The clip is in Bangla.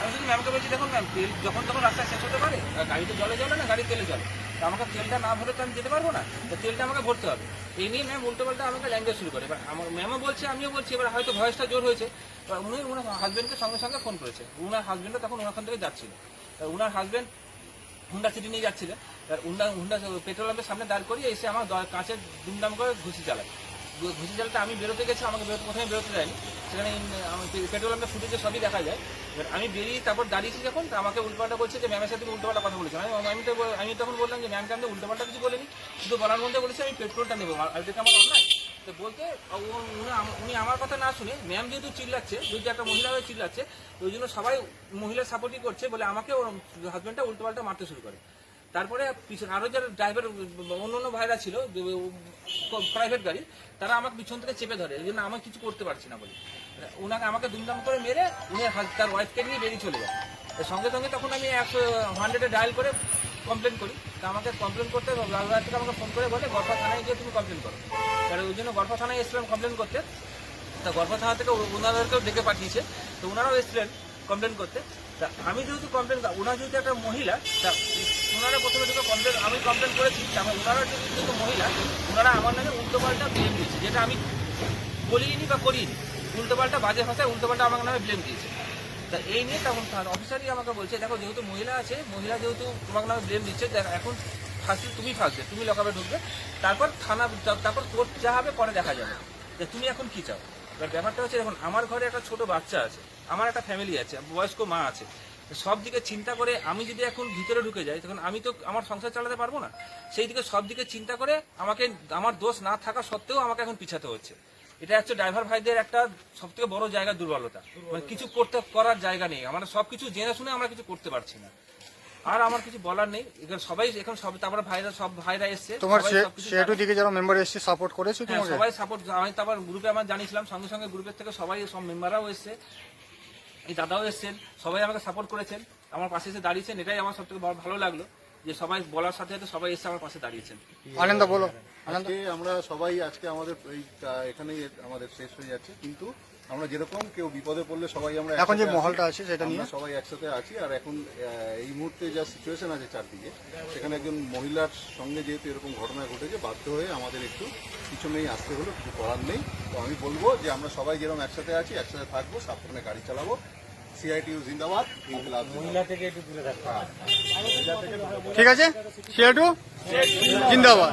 আমি শুধু ম্যামকে বলছি, দেখুন ম্যাম তেল যখন তখন রাস্তায় শেষ হতে পারে আর গাড়ি তো জলে জলে না গাড়ি তেলে জলে। তা আমাকে তেলটা না ভরে তো আমি যেতে পারব না। তো তেলটা আমাকে ভরতে হবে। এই নিয়ে ম্যাম উল্টো পাল্টা আমাকে ল্যাঙ্গুয়েজ শুরু করে। এবার আমার ম্যামও বলছে, আমিও বলছি, এবার হয়তো ভয়েসটা জোর হয়েছে। এবার উনি ওনার হাজব্যান্ডকে সঙ্গে সঙ্গে ফোন করেছে। উনার হাজব্যান্ডও তখন ওখান থেকে যাচ্ছিল। উনার হাজব্যান্ড হুন্ডা সিটি নিয়ে যাচ্ছিল। হুন্ডা হুন্ডা পেট্রোল পাম্পের সামনে দাঁড় করিয়ে এসে আমার কাঁচে দুমদাম করে ঘুষি চালায়। ঘুষি জালটা আমি বেরোতে গেছি, আমাকে বেরোতে প্রথমে বেরোতে যায়নি সেখানে আমার পেট্রোল পাম্পের ফুটেজে সবই দেখা যায়। আমি বেরিয়ে তারপর দাঁড়িয়েছি যখন আমাকে উল্টোপাল্টা বলছে যে ম্যামের সাথে উল্টোপাল্টা কথা বলেছে। আমি আমি তো আমি তখন বললাম যে ম্যামকে আমি উল্টোপাল্টা কিছু বলিনি, শুধু বলার মধ্যে বলেছি আমি পেট্রোলটা নেব। আর এটা আমার অন্যায়? তো বলতে উনি আমার কথা না শুনে ম্যাম যেহেতু চিল্লাচ্ছে যেহেতু একটা মহিলা হয়ে চিল্লাচ্ছে ওই জন্য সবাই মহিলার সাপোর্টই করছে বলে আমাকে ওর হাজব্যান্ডটা উল্টোপাল্টা মারতে শুরু করে। তারপরে পিছনে আরও যারা ড্রাইভার অন্য অন্য ভাইরা ছিল প্রাইভেট গাড়ি, তারা আমাকে পিছন থেকে চেপে ধরে। এই জন্য আমি কিছু করতে পারছি না বলে। ওনাকে আমাকে দুমদাম করে মেরে উনি তার ওয়াইফকে নিয়ে বেরিয়ে চলে যায়। সঙ্গে সঙ্গে তখন আমি একশো হান্ড্রেডে ডায়াল করে কমপ্লেন করি। তা আমাকে কমপ্লেন করতে লালবাগ থেকে আমাকে ফোন করে বলে গড়পা থানায় গিয়ে তুমি কমপ্লেন করো। এবার ওই জন্য গড়পা থানায় এসেছিলাম কমপ্লেন করতে। তা গর্ভ থানা থেকে ওনাদেরকেও ডেকে পাঠিয়েছে। তো ওনারাও এসেছিলেন। কমপ্লেন করতে, তা আমি যেহেতু কমপ্লেন ওনার যেহেতু একটা মহিলা, তা ওনারা প্রথমে ঢুকে কমপ্লেন আমি কমপ্লেন করেছি তারপর ওনারা যেহেতু মহিলা ওনারা আমার নামে উল্টোপাল্টা ব্লেম দিয়েছে, যেটা আমি বলিনি বা করিনি। উল্টোপাল্টা বাজে ভাষায় উল্টোপাল্টা আমার নামে ব্লেম দিয়েছে। তা এই নিয়ে তখন অফিসারই আমাকে বলছে, দেখো যেহেতু মহিলা আছে, মহিলা যেহেতু তোমার নামে ব্লেম দিচ্ছে এখন ফার্স্টে তুমি ফাঁসবে, তুমি লকাবে ঢুকবে, তারপর থানা তারপর কোর্ট যা হবে পরে দেখা যাবে। যে তুমি এখন কি চাও? এবার ব্যাপারটা হচ্ছে, দেখুন, আমার ঘরে একটা ছোট বাচ্চা আছে। আমার একটা ফ্যামিলি আছে বয়স্ক মা আছে। সব দিকে চিন্তা করে আমি যদি এখন ভিতরে ঢুকে যাই তখন আমি তো আমার সংসার চালাতে পারব না। সেই দিকে সব দিকে চিন্তা করে আমাকে আমার দোষ না থাকা সত্ত্বেও আমাকে এখন পিছাতে হচ্ছে। এটা হচ্ছে ড্রাইভার ভাইদের একটা সব থেকে বড় জায়গা দুর্বলতা। মানে কিছু করতে করার জায়গা নেই। আমরা সবকিছু জেনে শুনে আমরা কিছু করতে পারছি না। আর আমার কিছু বলার নেই। এখানে সবাই এখন সব তারপরে ভাইরা সব ভাইরা এসছে। তোমার সেটু দিকে যারা মেম্বার এসছে সাপোর্ট করেছে হ্যাঁ তোমাকে? সবাই সাপোর্ট আমি তারপর গ্রুপে আমার জানিয়েছিলাম সঙ্গে সঙ্গে গ্রুপের থেকে সবাই সব মেম্বাররাও এসছে। এই দাদাও এসছেন, সবাই আমাকে সাপোর্ট করেছেন। আমার পাশে এসে দাঁড়িয়েছেন, এটাই আমার সবথেকে ভালো লাগল। যে সবাই বলার সাথে সাথে সবাই এসে আমার পাশে দাঁড়িয়েছেন। আনন্দ বলো। আনন্দ। আজকে আমরা সবাই আজকে আমাদের এই এখানেই আমাদের শেষ হয়ে যাচ্ছে। কিন্তু আমরা যেরকম কেউ বিপদে পড়লে সবাই আমরা এখন যে মহলটা আছে সেটা নিয়ে। সবাই একসাথে আছি। আর এখন এই মুহূর্তে যা সিচুয়েশন আছে চারদিকে সেখানে একজন মহিলার সঙ্গে যেহেতু এরকম ঘটনা ঘটেছে বাধ্য হয়ে আমাদের একটু পিছনেই আসতে হলো কিছু করার নেই। তো আমি বলব যে আমরা সবাই যেরকম একসাথে আছি একসাথে থাকব সাবধানে গাড়ি চালাবো। সিআইটিউ জিন্দাবাদ দূরে ঠিক আছে? সিআইটু জিন্দাবাদ।